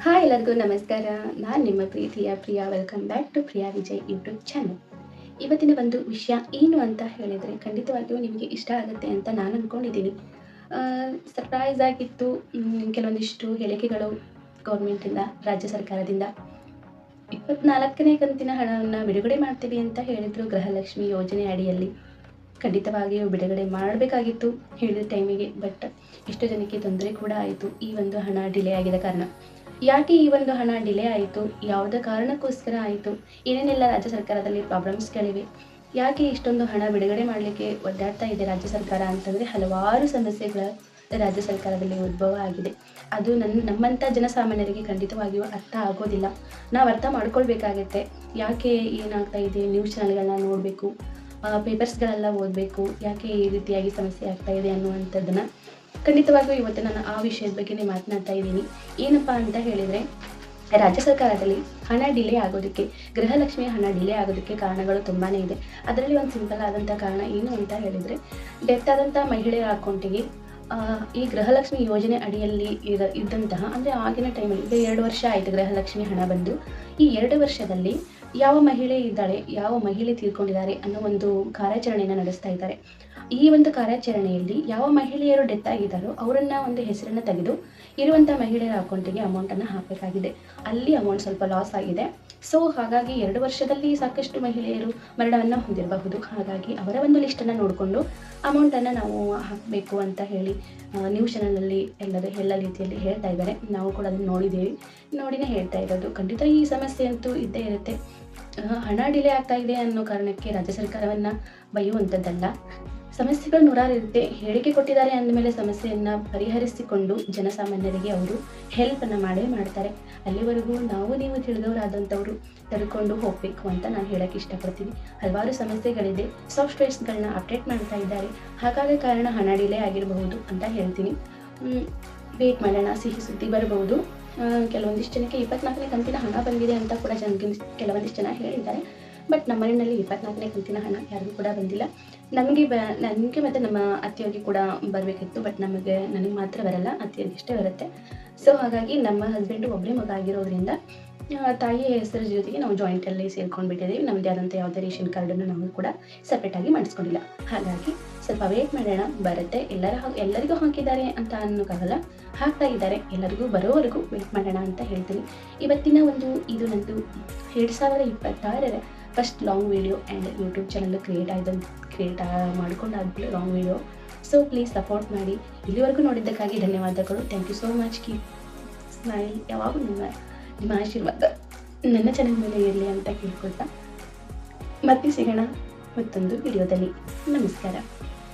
Hi ಎಲ್ಲರಿಗೂ ನಮಸ್ಕಾರ. ನಾನು ನಿಮ್ಮ ಪ್ರೀತಿಯ Priya. Welcome back to Priya Vijay YouTube channel ಇವತ್ತಿನ ಒಂದು ವಿಷಯ ಏನು ಅಂತ ಹೇಳಿದರೆ ಖಂಡಿತವಾಗಿಯೂ ನಿಮಗೆ ಇಷ್ಟ ಆಗುತ್ತೆ ಅಂತ ನಾನು ಅಂದ್ಕೊಂಡಿದ್ದೀನಿ ಸರ್ಪ್ರೈಸ್ ಆಗಿತ್ತು ಕೆಲವೊಂದಿಷ್ಟು ಹೇಳಿಕೆಗಳು ಗೌರ್ಮೆಂಟಿಂದ ರಾಜ್ಯ ಸರ್ಕಾರದಿಂದ. ಇಪ್ಪತ್ನಾಲ್ಕನೇ ಕಂತಿನ ಹಣವನ್ನು ಬಿಡುಗಡೆ ಮಾಡ್ತೀವಿ ಅಂತ ಹೇಳಿದರು ಗೃಹಲಕ್ಷ್ಮಿ ಯೋಜನೆ ಅಡಿಯಲ್ಲಿ. ಖಂಡಿತವಾಗಿಯೂ ಬಿಡುಗಡೆ ಮಾಡಬೇಕಾಗಿತ್ತು ಹೇಳಿದ ಟೈಮಿಗೆ ಬಟ್ ಎಷ್ಟೋ ಜನಕ್ಕೆ ತೊಂದರೆ ಕೂಡ ಆಯಿತು. ಈ ಒಂದು ಹಣ ಡಿಲೇ ಆಗಿದ ಕಾರಣ. ಯಾಕೆ ಈ ಒಂದು ಹಣ ಡಿಲೇ ಆಯಿತು? ಯಾವುದೇ ಕಾರಣಕ್ಕೋಸ್ಕರ ಆಯಿತು? ಏನೇನೆಲ್ಲ ರಾಜ್ಯ ಸರ್ಕಾರದಲ್ಲಿ ಪ್ರಾಬ್ಲಮ್ಸ್ಗಳಿವೆ ಯಾಕೆ ಇಷ್ಟೊಂದು ಹಣ ಬಿಡುಗಡೆ ಮಾಡಲಿಕ್ಕೆ ಒದ್ದಾಡ್ತಾ ಇದೆ ರಾಜ್ಯ ಸರ್ಕಾರ ಅಂತಂದರೆ ಹಲವಾರು ಸಮಸ್ಯೆಗಳ ರಾಜ್ಯ ಸರ್ಕಾರದಲ್ಲಿ ಉದ್ಭವ ಆಗಿದೆ. ಅದು ನನ್ನ ನಮ್ಮಂಥ ಜನಸಾಮಾನ್ಯರಿಗೆ ಖಂಡಿತವಾಗಿಯೂ ಅರ್ಥ ಆಗೋದಿಲ್ಲ. ನಾವು ಅರ್ಥ ಮಾಡ್ಕೊಳ್ಬೇಕಾಗತ್ತೆ. ಯಾಕೆ ಏನಾಗ್ತಾ ಇದೆ? ನ್ಯೂಸ್ ಚಾನಲ್ಗಳನ್ನ ನೋಡಬೇಕು. ಪೇಪರ್ಸ್ಗಳೆಲ್ಲ ಓದಬೇಕು, ಯಾಕೆ ಈ ರೀತಿಯಾಗಿ ಸಮಸ್ಯೆ ಆಗ್ತಾ ಇದೆ ಅನ್ನುವಂಥದ್ದನ್ನು ಖಂಡಿತವಾಗಿಯೂ ಇವತ್ತು ನಾನು ಆ ವಿಷಯದ ಬಗ್ಗೆನೇ ಮಾತನಾಡ್ತಾ ಇದ್ದೀನಿ. ಏನಪ್ಪ ಅಂತ ಹೇಳಿದರೆ, ರಾಜ್ಯ ಸರ್ಕಾರದಲ್ಲಿ ಹಣ ಡಿಲೇ ಆಗೋದಕ್ಕೆ, ಗೃಹಲಕ್ಷ್ಮಿಯ ಹಣ ಡಿಲೇ ಆಗೋದಕ್ಕೆ ಕಾರಣಗಳು ತುಂಬಾ ಇದೆ. ಅದರಲ್ಲಿ ಒಂದು ಸಿಂಪಲ್ ಆದಂಥ ಕಾರಣ ಏನು ಅಂತ ಹೇಳಿದರೆ ಡೆತ್ ಆದಂಥ ಮಹಿಳೆಯರ ಅಕೌಂಟಿಗೆ ಈ ಗೃಹಲಕ್ಷ್ಮಿ ಯೋಜನೆ ಅಡಿಯಲ್ಲಿ ಇರ ಇದ್ದಂತಹ, ಅಂದರೆ ಆಗಿನ ಟೈಮಲ್ಲಿ ಈಗ ಎರಡು ವರ್ಷ ಆಯಿತು ಗೃಹಲಕ್ಷ್ಮಿ ಹಣ ಬಂದು. ಈ ಎರಡು ವರ್ಷದಲ್ಲಿ ಯಾವ ಮಹಿಳೆ ಇದ್ದಾಳೆ, ಯಾವ ಮಹಿಳೆ ತೀರ್ಕೊಂಡಿದ್ದಾರೆ ಅನ್ನೋ ಒಂದು ಕಾರ್ಯಾಚರಣೆಯನ್ನು ನಡೆಸ್ತಾ ಇದ್ದಾರೆ. ಈ ಒಂದು ಕಾರ್ಯಾಚರಣೆಯಲ್ಲಿ ಯಾವ ಮಹಿಳೆಯರು ಡೆತ್ ಆಗಿದ್ದಾರೋ ಅವರನ್ನ ಒಂದು ಹೆಸರನ್ನು ತೆಗೆದು ಇರುವಂಥ ಮಹಿಳೆಯರ ಅಕೌಂಟಿಗೆ ಅಮೌಂಟನ್ನು ಹಾಕಬೇಕಾಗಿದೆ. ಅಲ್ಲಿ ಅಮೌಂಟ್ ಸ್ವಲ್ಪ ಲಾಸ್ ಆಗಿದೆ. ಸೊ ಹಾಗಾಗಿ ಎರಡು ವರ್ಷದಲ್ಲಿ ಸಾಕಷ್ಟು ಮಹಿಳೆಯರು ಮರಣವನ್ನು ಹೊಂದಿರಬಹುದು. ಹಾಗಾಗಿ ಅವರ ಒಂದು ಲಿಸ್ಟನ್ನು ನೋಡಿಕೊಂಡು ಅಮೌಂಟನ್ನು ನಾವು ಹಾಕಬೇಕು ಅಂತ ಹೇಳಿ ನ್ಯೂಸ್ ಚಾನಲಲ್ಲಿ ಎಲ್ಲರೂ ಎಲ್ಲ ರೀತಿಯಲ್ಲಿ ಹೇಳ್ತಾ ಇದ್ದಾರೆ. ನಾವು ಕೂಡ ಅದನ್ನು ನೋಡಿದ್ದೀವಿ. ನೋಡಿನೇ ಹೇಳ್ತಾ ಇರೋದು. ಖಂಡಿತ ಈ ಸಮಸ್ಯೆ ಅಂತೂ ಇದ್ದೇ ಇರುತ್ತೆ. ಹಣ ಡಿಲೇ ಆಗ್ತಾ ಇದೆ ಅನ್ನೋ ಕಾರಣಕ್ಕೆ ರಾಜ್ಯ ಸರ್ಕಾರವನ್ನು ಬೈಯುವಂಥದ್ದಲ್ಲ ಸಮಸ್ಯೆಗಳು ನೂರಾರು ಇರುತ್ತೆ ಹೇಳಿಕೆ ಕೊಟ್ಟಿದ್ದಾರೆ ಅಂದಮೇಲೆ ಸಮಸ್ಯೆಯನ್ನು ಪರಿಹರಿಸಿಕೊಂಡು ಜನಸಾಮಾನ್ಯರಿಗೆ ಅವರು ಹೆಲ್ಪನ್ನು ಮಾಡೇ ಮಾಡ್ತಾರೆ. ಅಲ್ಲಿವರೆಗೂ ನಾವು ನೀವು ತಿಳಿದವರಾದಂಥವ್ರು ತರ್ಕೊಂಡು ಹೋಗಬೇಕು ಅಂತ ನಾನು ಹೇಳಕ್ಕೆ ಇಷ್ಟಪಡ್ತೀನಿ. ಹಲವಾರು ಸಮಸ್ಯೆಗಳಿದೆ. ಸಾಫ್ಟ್ವೇರ್ಸ್ಗಳನ್ನ ಅಪ್ಡೇಟ್ ಮಾಡ್ತಾ ಇದ್ದಾರೆ. ಹಾಗಾದ ಕಾರಣ ಹಣ ಡಿಲೇ ಆಗಿರಬಹುದು ಅಂತ ಹೇಳ್ತೀನಿ. ವೇಟ್ ಮಾಡೋಣ, ಸಿಹಿ ಸುದ್ದಿ ಬರಬಹುದು ಕೆಲವೊಂದಿಷ್ಟು ಜನಕ್ಕೆ ಇಪ್ಪತ್ನಾಲ್ಕನೇ ಕಂತಿನ ಹಣ ಬಂದಿದೆ ಅಂತ ಕೂಡ ಜನಕ್ಕೆ ಕೆಲವೊಂದಿಷ್ಟು ಜನ ಹೇಳಿದ್ದಾರೆ. ಬಟ್ ನಮ್ಮ ಮನೆಯಲ್ಲಿ ಇಪ್ಪತ್ನಾಲ್ಕನೇ ಕಂತಿನ ಹಣ ಯಾರಿಗೂ ಕೂಡ ಬಂದಿಲ್ಲ. ನಮಗೆ ಬ ನನಗೆ ಮತ್ತು ನಮ್ಮ ಅತ್ತೆಯವರಿಗೆ ಕೂಡ ಬರಬೇಕಿತ್ತು, ಬಟ್ ನಮಗೆ, ನನಗೆ ಮಾತ್ರ ಬರಲ್ಲ, ಅತ್ತೆಯವ್ರಿಗೆ ಇಷ್ಟೇ ಬರುತ್ತೆ. ಸೊ ಹಾಗಾಗಿ ನಮ್ಮ ಹಸ್ಬೆಂಡು ಒಬ್ಬರೇ ಮಗ ಆಗಿರೋದ್ರಿಂದ ತಾಯಿಯ ಹೆಸರ ಜೊತೆಗೆ ನಾವು ಜಾಯಿಂಟಲ್ಲಿ ಸೇರ್ಕೊಂಡ್ಬಿಟ್ಟಿದ್ದೀವಿ ನಮ್ಮದೇ ಆದಂಥ ಯಾವುದೇ ರೇಷನ್ ಕಾರ್ಡನ್ನು ನಾವು ಕೂಡ ಸಪ್ರೇಟಾಗಿ ಮಾಡಿಸ್ಕೊಂಡಿಲ್ಲ. ಹಾಗಾಗಿ ಸ್ವಲ್ಪ ವೇಟ್ ಮಾಡೋಣ, ಬರುತ್ತೆ. ಎಲ್ಲರ ಎಲ್ಲರಿಗೂ ಹಾಕಿದ್ದಾರೆ ಅಂತ ಅನ್ನೋಕ್ಕಾಗಲ್ಲ ಹಾಕ್ತಾ ಇದ್ದಾರೆ ಎಲ್ಲರಿಗೂ ಬರೋವರೆಗೂ ವೇಟ್ ಮಾಡೋಣ ಅಂತ ಹೇಳ್ತೀನಿ. ಇವತ್ತಿನ ಒಂದು, ಇದು ನಂದು ಎರಡು ಸಾವಿರದ ಇಪ್ಪತ್ತಾರರ first long video and YouTube channel create ಆಯ್ತು create ಮಾಡ್ಕೊಂಡಾದ್ಮೇಲೆ long video so please support ಮಾಡಿ. ಇಲ್ಲಿವರೆಗೂ ನೋಡಿದ್ದಕ್ಕಾಗಿ ಧನ್ಯವಾದಗಳು. Thank you so much keep smile ಯಾವಾಗೂ ನಿಮ್ಮ ನಿಮ್ಮ ಆಶೀರ್ವಾದ ನನ್ನ ಚಾನಲ್ ಮೇಲೆ ಇರಲಿ ಅಂತ ಕೇಳ್ಕೊಳ್ತಾ. ಮತ್ತೆ ಸಿಗೋಣ ಮತ್ತೊಂದು ವಿಡಿಯೋದಲ್ಲಿ ನಮಸ್ಕಾರ.